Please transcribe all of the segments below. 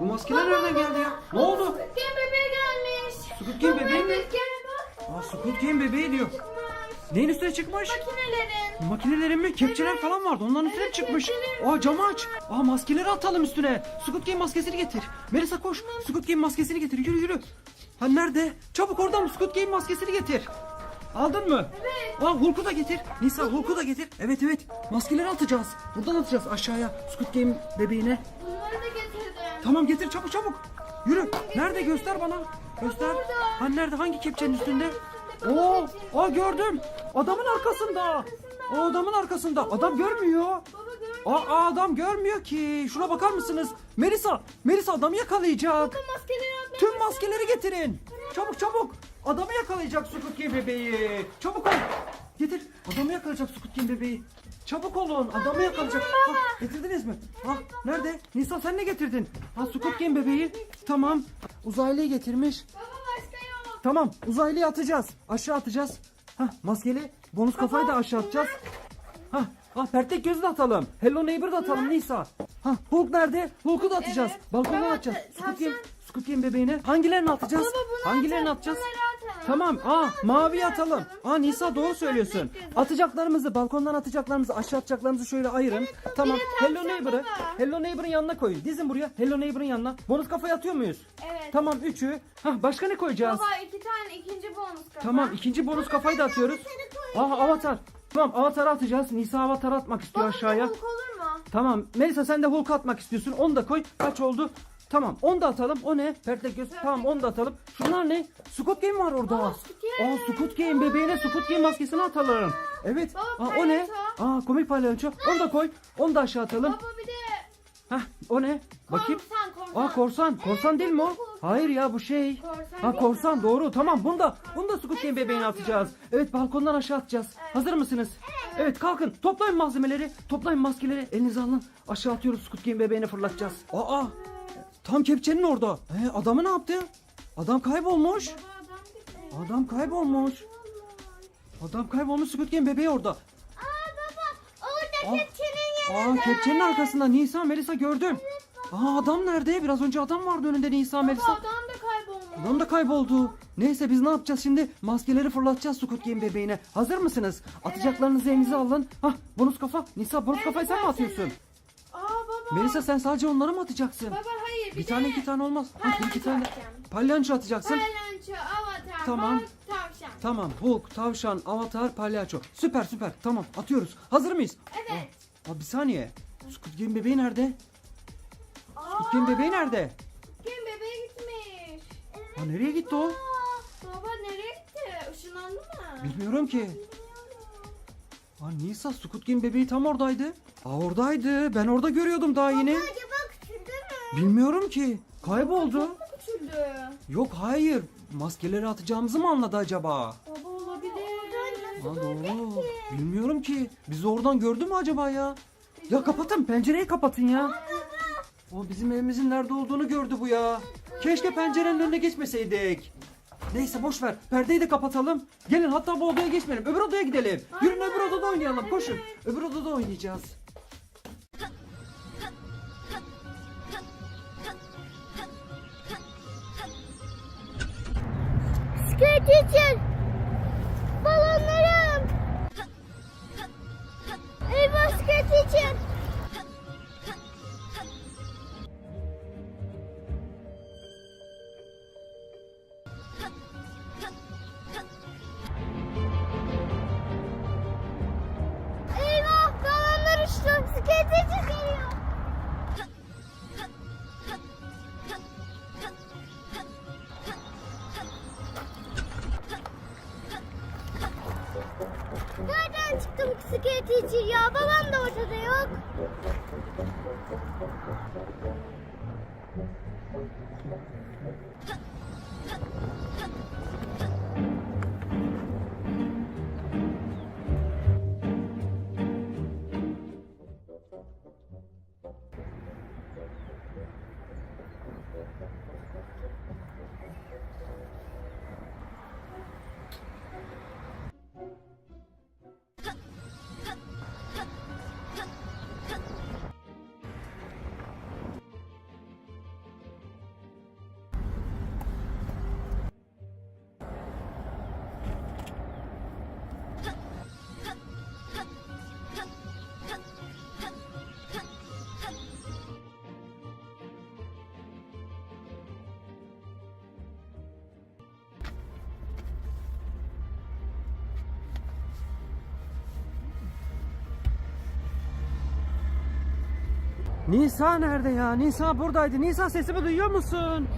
Bu maskeler nereden geldi ya? Ne oldu? Kim bebeği gelmiş. Squid Game bebeği mi? Evet. Aa Squid Game bebeği diyor. Neyin üstüne çıkmış? Makinelerin. Makinelerin mi? Kepçeler falan vardı. Onların üstüne çıkmış. Aa camı aç. Aa maskeleri atalım üstüne. Squid Game maskesini getir. Melisa koş. Squid Game maskesini getir. Yürü yürü. Ha nerede? Çabuk oradan Squid Game maskesini getir. Aldın mı? Evet. Aa Hulk'u da getir. Nisa Hulk'u da getir. Evet evet. Maskeleri atacağız. Buradan atacağız aşağıya. Squid Game bebeğine. Bunları da getirdim. Tamam getir çabuk çabuk. Yürü. Nerede göster bana. Göster. Ha nerede? Hangi kepçenin üstünde? Oo, aa gördüm. Adamın arkasında. O adamın arkasında. Adam görmüyor. Aa adam görmüyor ki. Şuna bakar mısınız? Melisa, Melisa adamı yakalayacak. Tüm maskeleri getirin. Çabuk çabuk. Adamı yakalayacak Squid Game bebeği. Çabuk ol. Getir. Adamı yakalayacak Squid Game bebeği. Çabuk olun. Adamı yakalayacak. Ha, getirdiniz mi? Ha, nerede? Nisa sen ne getirdin? Ha Squid Game bebeği. Tamam. Uzaylıyı getirmiş. Baba başka yok. Tamam. Uzaylıyı atacağız. Aşağı atacağız. Ha maskeli. Bonus kafayı da aşağı atacağız. Ha, ha pertek gözü de atalım. Hello Neighbor da atalım Nisa. Ha Hulk nerede? Hulk'u da atacağız. Evet. Balkondan Baba, atacağız. ta- Squid Game. Squid Game bebeğine. Hangilerini atacağız? Baba Hangilerini atacağız? Bunları. Tamam. Aa mavi atalım. Aa Nisa doğru söylüyorsun. Atacaklarımızı balkondan atacaklarımızı aşağı atacaklarımızı şöyle ayırın. tamam. Hello Neighbor'ı. Hello Neighbor'ın yanına koyun. Dizin buraya. Hello Neighbor'ın yanına. Bonus kafayı atıyor muyuz? Evet. Tamam üçü. Ha başka ne koyacağız? Baba iki tane ikinci bonus kafa. Tamam ikinci bonus kafayı da atıyoruz. Aha avatar. Tamam avatarı atacağız. Nisa avatar atmak istiyor Baba aşağıya. Hulk olur mu? Tamam. Melisa sen de Hulk atmak istiyorsun. Onu da koy. Kaç oldu? Tamam. Onu da atalım. O ne? Pertek göz. Tamam onu da atalım. Şunlar ne? Squid Game var orada. Aa, Squid Game. Aa Squid Game bebeğine Squid Game maskesini atalım. Evet. Baba, Aa, o ne? Aa komik palyaço. Onu da koy. Onu da aşağı atalım. Baba bir de Hah o ne? Bakayım. korsan korsan. Aa korsan. Korsan değil mi o? Hayır ya bu şey. Korsan Ha korsan doğru. Tamam bunu da bunu da Squid Game bebeğine atacağız. Evet balkondan aşağı atacağız. Hazır mısınız? Evet kalkın. Toplayın malzemeleri. Toplayın maskeleri. Elinize alın. Aşağı atıyoruz Squid Game bebeğine fırlatacağız. Aa tam kepçenin orada. He, adamı ne yaptı? Adam kaybolmuş. Baba adam. Adam kaybolmuş. Adam kaybolmuş Squid Game bebeği orada. Aa baba orada Aa. kepçenin Aa kepçenin arkasında Nisa Melisa gördüm. Aa adam nerede? Biraz önce adam vardı önünde Nisa Baba Melisa. adam da kaybolmuş. Adam da kayboldu. Neyse biz ne yapacağız şimdi? Maskeleri fırlatacağız Squid Game bebeğine. Hazır mısınız? Atacaklarınızı elinize alın. Hah bonus kafa. Nisa bonus kafayı sen mi atıyorsun? Aa baba. Melisa sen sadece onları mı atacaksın? Baba bir, Bir de tane iki tane olmaz. Bir iki tane. atacağım. Palyanço atacaksın. Palyaço, avatar, Tamam. Hulk, tavşan. Tamam Hulk, tavşan, avatar, palyaço. Süper süper. Tamam atıyoruz. Hazır mıyız? Evet. Aa, bir saniye. Squid Game bebeği nerede? Squid Game bebeği nerede? Kim bebeğe gitmiş. Aa, nereye gitti o? Aa, baba nereye gitti? Işınlandı mı? Bilmiyorum ki. Aa, Nisa Squid Game bebeği tam oradaydı. Aa oradaydı. Ben orada görüyordum daha yeni. Acaba? Bilmiyorum ki. Kayboldu. Yok hayır. Maskeleri atacağımızı mı anladı acaba? Baba olabilir. Ha doğru. Bilmiyorum ki. Bizi oradan gördü mü acaba ya? Ya kapatın pencereyi kapatın ya. O bizim evimizin nerede olduğunu gördü bu ya. Keşke pencerenin önüne geçmeseydik. Neyse boş ver. Perdeyi de kapatalım. Gelin hatta bu odaya geçmeyelim. Öbür odaya gidelim. Yürün öbür odada oynayalım. Koşun. Öbür odada oynayacağız. Skirt bisiklet için ya. Babam da ortada yok. Nisa nerede ya? Nisa buradaydı. Nisa sesimi duyuyor musun?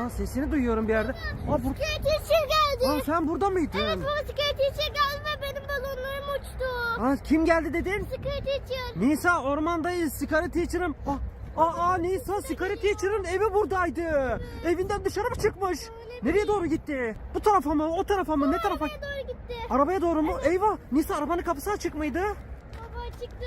Aa sesini duyuyorum bir yerde. Aa, bur- teacher geldi. Aa sen burada mıydın? Evet skirt teacher geldi ve benim balonlarım uçtu. Aa kim geldi dedin? Teacher. Nisa ormandayız. Sigara teacher'ım. Aa, aa, aa, Nisa sigara teacher'ın evi buradaydı. Evinden dışarı mı çıkmış? Nereye doğru gitti? Bu tarafa mı? O tarafa mı? Ne tarafa? Arabaya doğru gitti. Arabaya doğru mu? Eyvah! Nisa arabanın kapısı açık mıydı? Baba çıktı.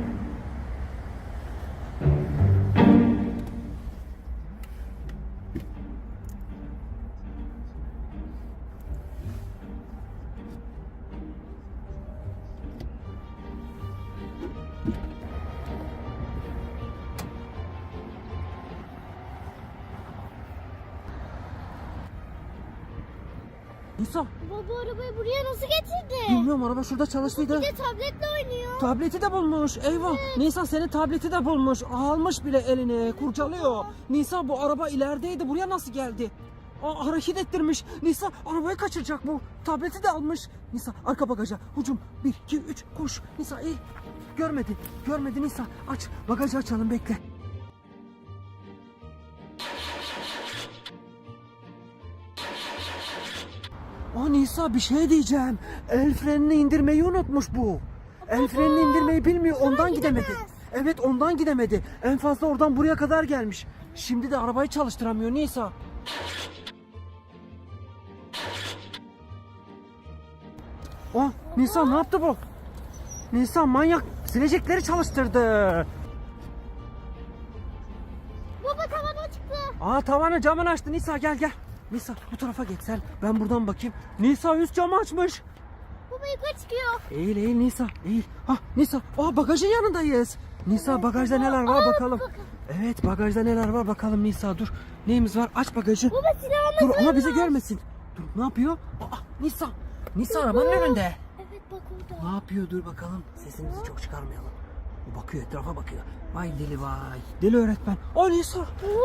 Nisa Baba arabayı buraya nasıl getirdi? bilmiyorum araba şurada çalıştıydı. Bir de tabletle oynuyor. Tableti de bulmuş. Eyvah. Nisa senin tableti de bulmuş. Almış bile eline. Kurcalıyor. Nisa bu araba ilerideydi. Buraya nasıl geldi? Aa, hareket ettirmiş. Nisa arabayı kaçıracak bu. Tableti de almış. Nisa arka bagaja. Hucum. 1, 2, 3 koş. Nisa iyi. Görmedi. Görmedi Nisa. Aç. Bagajı açalım bekle. Aa Nisa bir şey diyeceğim. El frenini indirmeyi unutmuş bu. El frenini indirmeyi bilmiyor ondan gidemedi. Evet ondan gidemedi. En fazla oradan buraya kadar gelmiş. Şimdi de arabayı çalıştıramıyor Nisa. Oh Nisa ne yaptı bu? Nisa manyak silecekleri çalıştırdı. Baba tavana çıktı. Aa tavanı camını açtı Nisa gel gel. Nisa bu tarafa geç sen. Ben buradan bakayım. Nisa üst camı açmış. Baba yukarı çıkıyor. Eğil eğil Nisa eğil. Ha Nisa aa bagajın yanındayız. Nisa bagajda neler var Aa, bakalım. bakın. Evet bagajda neler var bakalım Nisa dur. Neyimiz var aç bagajı. Baba silahını Dur ama bizi görmesin. Dur ne yapıyor? Aa Nisa. Nisa arabanın önünde. Evet bak orada. Ne yapıyor dur bakalım. Sesimizi çok çıkarmayalım. Bakıyor etrafa bakıyor. Vay deli vay. Deli öğretmen. Aa Nisa.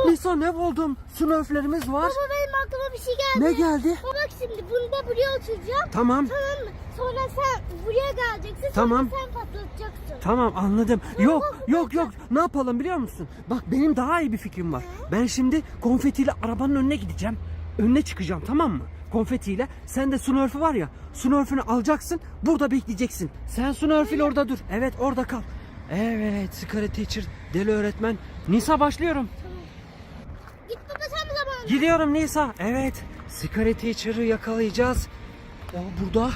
Nisa ne buldum? Smurflerimiz var. Baba benim aklıma bir şey geldi. Ne geldi? Baba bak şimdi bunu da buraya oturacağım. Tamam. Tamam mı? Sonra sen buraya geleceksin. Tamam. Sonra sen patlatacaksın. Tamam anladım. Yok yok yok. Ne yapalım biliyor musun? Bak benim daha iyi bir fikrim var. Ben şimdi konfetiyle arabanın önüne gideceğim. Önüne çıkacağım tamam mı? Konfetiyle. Sen de Smurf'ü var ya. Smurf'ünü alacaksın. Burada bekleyeceksin. Sen Smurf'üyle orada dur. Evet orada kal. Evet Secret Teacher. Deli öğretmen. Nisa başlıyorum. Git baba sen bu zaman. Gidiyorum Nisa. Evet. Secret Teacher'ı yakalayacağız. O burada.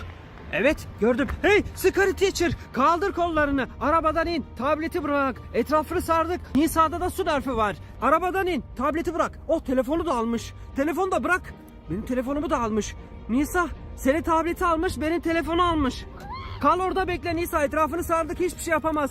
Evet gördüm. Hey Secret Teacher kaldır kollarını. Arabadan in. Tableti bırak. Etrafını sardık. Nisa'da da su derfi var. Arabadan in. Tableti bırak. Oh telefonu da almış. Telefonu da bırak. Benim telefonumu da almış. Nisa senin tableti almış benim telefonu almış. Kal orada bekle Nisa etrafını sardık hiçbir şey yapamaz.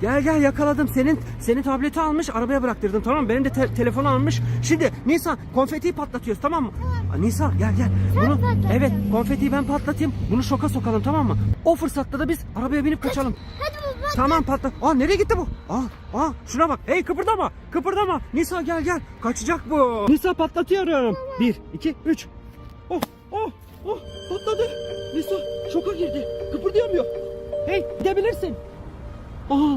Gel gel yakaladım. Senin senin tableti almış arabaya bıraktırdım tamam mı? Benim de te- telefonu almış. Şimdi Nisa konfetiyi patlatıyoruz tamam mı? Aa, Nisa gel gel. Bunu patlat. evet konfetiyi ben patlatayım. Bunu şoka sokalım tamam mı? O fırsatta da biz arabaya binip kaçalım. Hadi baba. Tamam patla. Aa nereye gitti bu? Aa, aa şuna bak. Hey kıpırdama. Kıpırdama. Nisa gel gel. Kaçacak bu. Nisa patlatıyorum. Bir, iki, üç. Oh, oh, oh patladı. Nisa şoka girdi. Kıpırdayamıyor. Hey gidebilirsin. Aa